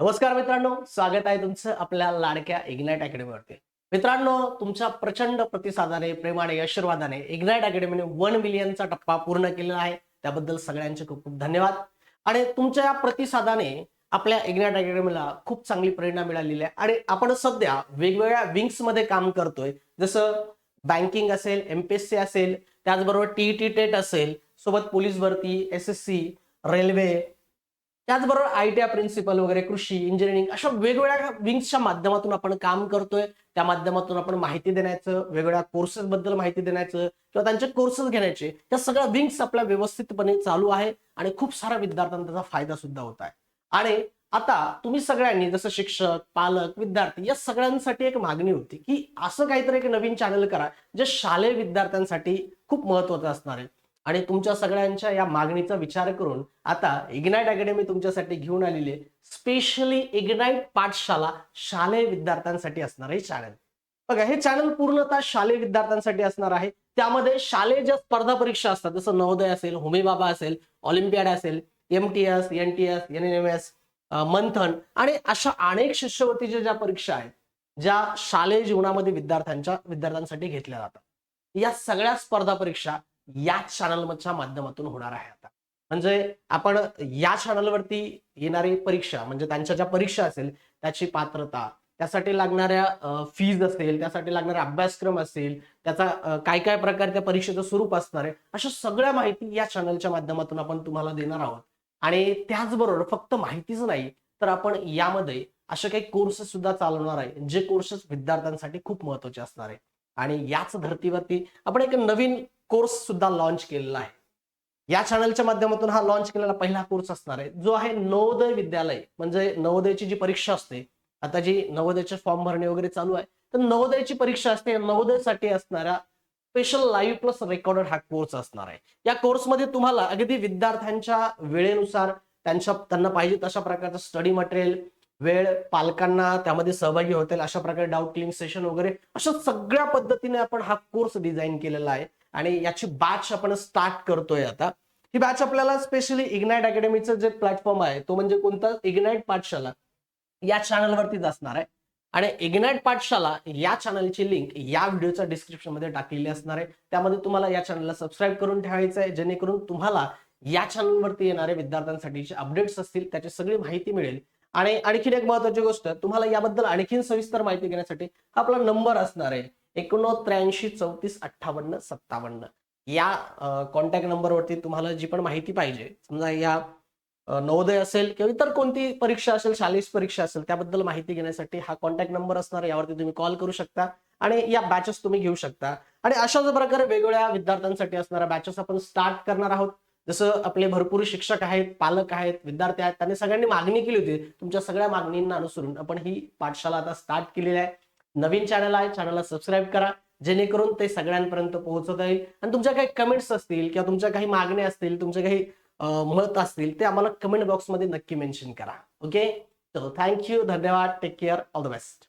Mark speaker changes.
Speaker 1: नमस्कार मित्रांनो स्वागत आहे तुमचं आपल्या लाडक्या इग्नाइट अकॅडमीवरती मित्रांनो तुमच्या प्रचंड प्रतिसादाने प्रेमाने आशीर्वादाने इग्नाइट अकॅडमीने वन मिलियनचा टप्पा पूर्ण केलेला आहे. त्याबद्दल सगळ्यांचे खूप खूप धन्यवाद. आणि तुमच्या या प्रतिसादाने आपल्या इग्नाइट अकॅडमीला खूप चांगली प्रेरणा मिळालेली आहे. आणि आपण सध्या वेगवेगळ्या विंग्समध्ये काम करतोय. जसं बँकिंग असेल एमपीएससी असेल त्याचबरोबर टीईटी टेट असेल सोबत पोलीस भरती एस एस सी रेल्वे त्याचबरोबर आय टी आय प्रिन्सिपल वगैरे कृषी इंजिनिअरिंग अशा वेगवेगळ्या विंग्सच्या माध्यमातून आपण काम करतोय. त्या माध्यमातून आपण माहिती देण्याचं वेगवेगळ्या कोर्सेस बद्दल माहिती देण्याचं किंवा त्यांचे कोर्सेस घेण्याचे त्या सगळ्या विंग्स आपल्या व्यवस्थितपणे चालू आहे आणि खूप साऱ्या विद्यार्थ्यांना त्याचा फायदा सुद्धा होत आहे. आणि आता तुम्ही सगळ्यांनी जसं शिक्षक पालक विद्यार्थी या सगळ्यांसाठी एक मागणी होती की असं काहीतरी एक नवीन चॅनल करा जे शालेय विद्यार्थ्यांसाठी खूप महत्वाचं असणार आहे. आणि तुमच्या सगळ्यांच्या या मागणीचा विचार करून आता इग्नाईट अकॅडमी तुमच्यासाठी घेऊन आलेली आहे. स्पेशली इग्नाईट पाठशाला शालेय विद्यार्थ्यांसाठी असणार हे चॅनल बघा हे चॅनल पूर्णतः शालेय विद्यार्थ्यांसाठी असणार आहे. त्यामध्ये शालेय ज्या स्पर्धा परीक्षा असतात जसं नवोदय असेल होमीबाबा असेल ऑलिम्पियाड असेल M T S N T S N M S Manthan आणि अशा अनेक शिष्यवृत्तीच्या ज्या परीक्षा आहेत ज्या शालेय जीवनामध्ये विद्यार्थ्यांच्या विद्यार्थ्यांसाठी घेतल्या जातात. या सगळ्या स्पर्धा परीक्षा याच चॅनलच्या माध्यमातून होणार आहे आता. म्हणजे आपण या चॅनलवरती येणारी परीक्षा म्हणजे त्यांच्या ज्या परीक्षा असेल त्याची पात्रता त्यासाठी लागणाऱ्या फीज असेल त्यासाठी लागणारा अभ्यासक्रम असेल त्याचा काय काय प्रकार त्या परीक्षेचं स्वरूप असणार आहे अशा सगळ्या माहिती या चॅनलच्या माध्यमातून आपण तुम्हाला देणार आहोत. आणि त्याचबरोबर फक्त माहितीच नाही तर आपण यामध्ये असे काही कोर्सेस सुद्धा चालवणार आहे जे कोर्सेस विद्यार्थ्यांसाठी खूप महत्त्वाचे असणार आहे. आणि याच धर्तीवरती आपण एक नवीन कोर्स सुद्धा लॉन्च केलेला आहे. या चॅनलच्या माध्यमातून हा लॉन्च केलेला पहिला कोर्स असणार आहे. जो आहे नवोदय विद्यालय. म्हणजे नवोदयची जी परीक्षा असते आता जी नवोदयचे फॉर्म भरणे वगैरे चालू आहे तर नवोदयची परीक्षा असते. नवोदयसाठी असणारा स्पेशल लाईव्ह प्लस रेकॉर्डेड हा कोर्स असणार आहे. या कोर्समध्ये तुम्हाला अगदी विद्यार्थ्यांच्या वेळेनुसार त्यांच्या त्यांना पाहिजे तशा प्रकारचं स्टडी मटेरियल वेळ पालकांना त्यामध्ये सहभागी होतील अशा प्रकारे डाऊट क्लिंग सेशन वगैरे अशा सगळ्या पद्धतीने आपण हा कोर्स डिझाईन केलेला आहे. आणि याची बॅच आपण स्टार्ट करतोय आता. ही बॅच आपल्याला स्पेशली इग्नाइट अकॅडमीचं जे प्लॅटफॉर्म आहे तो म्हणजे कोणता? इग्नाईट पाठशाला या चॅनलवरतीच असणार आहे. आणि इग्नाईट पाठशाला या चॅनलची लिंक या व्हिडिओच्या डिस्क्रिप्शनमध्ये टाकलेली असणार आहे. त्यामध्ये तुम्हाला या चॅनलला सबस्क्राईब करून ठेवायचं आहे जेणेकरून तुम्हाला या चॅनलवरती येणारे विद्यार्थ्यांसाठीचे अपडेट्स असतील त्याची सगळी माहिती मिळेल. आणि आणखीन एक महत्वाची गोष्ट तुम्हाला याबद्दल आणखीन सविस्तर माहिती घेण्यासाठी हा आपला नंबर असणार आहे एकोणत्र्याऐंशी चौतीस अठ्ठावन्न सत्तावन्न. या कॉन्टॅक्ट नंबरवरती तुम्हाला जी पण माहिती पाहिजे समजा या नवोदय असेल किंवा इतर कोणती परीक्षा असेल शालेय परीक्षा असेल त्याबद्दल माहिती घेण्यासाठी हा कॉन्टॅक्ट नंबर असणार यावरती तुम्ही कॉल करू शकता आणि या बॅचेस तुम्ही घेऊ शकता. आणि अशाच प्रकारे वेगवेगळ्या विद्यार्थ्यांसाठी असणाऱ्या बॅचेस आपण स्टार्ट करणार आहोत. जसं आपले भरपूर शिक्षक आहेत पालक आहेत विद्यार्थी आहेत त्यांनी सगळ्यांनी मागणी केली होती. तुमच्या सगळ्या मागणींना अनुसरून आपण ही पाठशाला आता स्टार्ट केलेली आहे. नवीन चॅनल आहे चॅनलला सबस्क्राईब करा. जेणेकरून ते सगळ्यांपर्यंत पोहोचत येईल. आणि तुमच्या काही कमेंट्स असतील किंवा तुमच्या काही मागण्या असतील तुमचे काही मत असतील ते आम्हाला कमेंट बॉक्समध्ये नक्की मेन्शन करा. ओके चलो थँक्यू धन्यवाद. Take care all the best